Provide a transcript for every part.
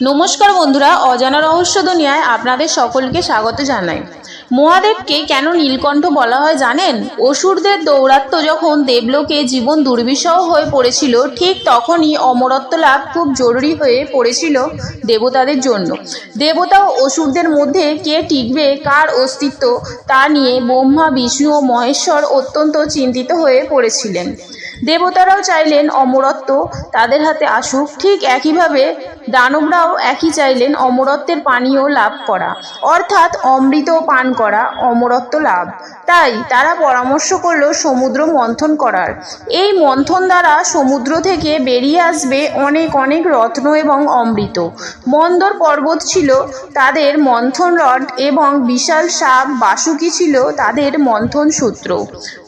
নমস্কার বন্ধুরা, অজানা রহস্য দুনিয়ায় আপনাদের সকলকে স্বাগত জানাই। মহাদেবকে কেন নীলকণ্ঠ বলা হয় জানেন? অসুরদের দৌরাত্ম্য যখন দেবলোকে জীবন দুর্বিষহ হয়ে পড়েছিল, ঠিক তখনই অমরত্ব লাভ খুব জরুরি হয়ে পড়েছিল দেবতাদের জন্য। দেবতা ও অসুরদের মধ্যে কে টিকবে, কার অস্তিত্ব, তা নিয়ে ব্রহ্মা, বিষ্ণু ও মহেশ্বর অত্যন্ত চিন্তিত হয়ে পড়েছিলেন। দেবতারাও চাইলেন অমরত্ব তাদের হাতে আসুক, ঠিক একইভাবে দানবরাও একই চাইলেন অমরত্বের পানীয় লাভ করা। অর্থাৎ অমৃত পান করা, অমরত্ব লাভ। তাই তারা পরামর্শ করল সমুদ্র মন্থন করার। এই মন্থন দ্বারা সমুদ্র থেকে বেরিয়ে আসবে অনেক অনেক রত্ন এবং অমৃত। মন্দর পর্বত ছিল তাদের মন্থন রড এবং বিশাল সাপ বাসুকি ছিল তাদের মন্থন সূত্র।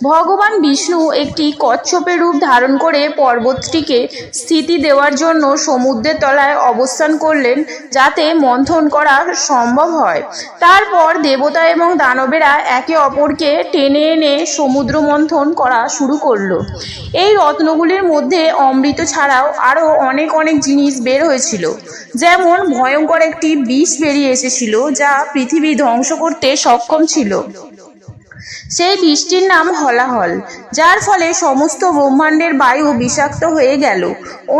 ভগবান বিষ্ণু একটি কচ্ছপের রূপ ধারণ করে পর্বতটিকে স্থিতি দেওয়ার জন্য সমুদ্রের তলায় অবস্থান করলেন যাতে মন্থন করা সম্ভব হয়। তারপর দেবতা এবং দানবেরা একে অপরকে টেনে এনে সমুদ্র মন্থন করা শুরু করল। এই রত্নগুলির মধ্যে অমৃত ছাড়াও আরও অনেক অনেক জিনিস বের হয়েছিল। যেমন ভয়ঙ্কর একটি বিষ বেরিয়ে এসেছিল যা পৃথিবী ধ্বংস করতে সক্ষম ছিল। সেই বৃষ্টির নাম হলাহল। যার ফলে সমস্ত ব্রহ্মাণ্ডের বায়ু বিষাক্ত হয়ে গেল।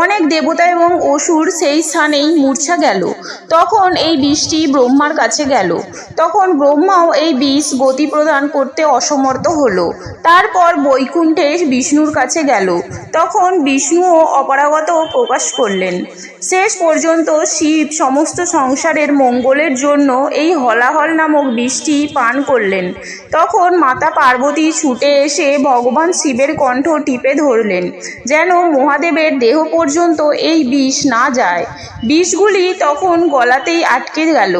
অনেক দেবতা এবং অসুর সেই স্থানেই মূর্ছা গেল। তখন এই বিষটি ব্রহ্মার কাছে গেল। তখন ব্রহ্মাও এই বিষ গতি প্রদান করতে অসমর্থ হলো। তারপর বৈকুণ্ঠে বিষ্ণুর কাছে গেল। তখন বিষ্ণুও অপারগত প্রকাশ করলেন। শেষ পর্যন্ত শিব সমস্ত সংসারের মঙ্গলের জন্য এই হলাহল নামক বিষটি পান করলেন। তখন মাতা পার্বতী ছুটে এসে ভগবান শিবের কণ্ঠ টিপে ধরলেন, যেন মহাদেবের দেহ পর্যন্ত এই বিষ না যায়। বিষগুলি তখন গলাতেই আটকে গেল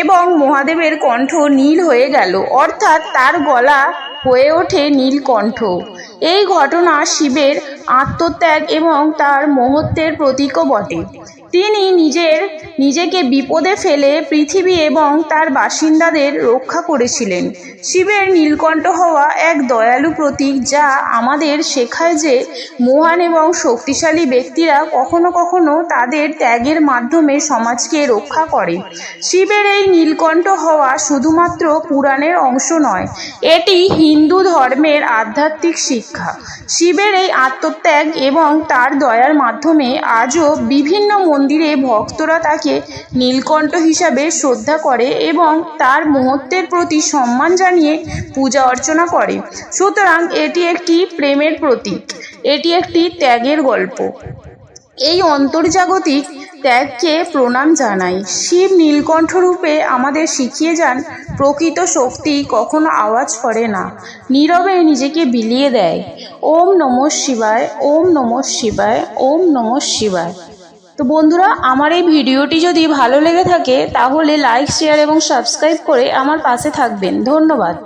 এবং মহাদেবের কণ্ঠ নীল হয়ে গেল, অর্থাৎ তার গলা হয়ে ওঠে নীলকণ্ঠ। এই ঘটনা শিবের আত্মত্যাগ এবং তার মহত্বের প্রতীকও বটে। তিনি নিজের, নিজেকে বিপদে ফেলে পৃথিবী এবং তার বাসিন্দাদের রক্ষা করেছিলেন। শিবের নীলকণ্ঠ হওয়া এক দয়ালু প্রতীক যা আমাদের শেখায় যে মহান এবং শক্তিশালী ব্যক্তিরা কখনো কখনো তাদের ত্যাগের মাধ্যমে সমাজকে রক্ষা করে। শিবের এই নীলকণ্ঠ হওয়া শুধুমাত্র পুরাণের অংশ নয়, এটি হিন্দু ধর্মের আধ্যাত্মিক শিক্ষা। শিবের এই আত্মত্যাগ এবং তার দয়ার মাধ্যমে আজও বিভিন্ন মন্দিরে ভক্তরা তাকে নীলকণ্ঠ হিসাবে শ্রদ্ধা করে এবং তার মহত্বের প্রতি সম্মান জানিয়ে পূজা অর্চনা করে। সুতরাং এটি একটি প্রেমের প্রতীক। এটি একটি ত্যাগের গল্প। এই অন্তর্জাগতিক ত্যাগকে প্রণাম জানাই। শিব নীলকণ্ঠ রূপে আমাদের শিখিয়ে যান, প্রকৃত শক্তি কখনো আওয়াজ করে না। নীরবে নিজেকে বিলিয়ে দেয়। ওম নম শিবায়, ওম নম শিবায়, ওম নম শিবায়। তো বন্ধুরা, আমার এই ভিডিওটি যদি ভালো লেগে থাকে, তাহলে লাইক শেয়ার এবং সাবস্ক্রাইব করে আমার পাশে থাকবেন। ধন্যবাদ।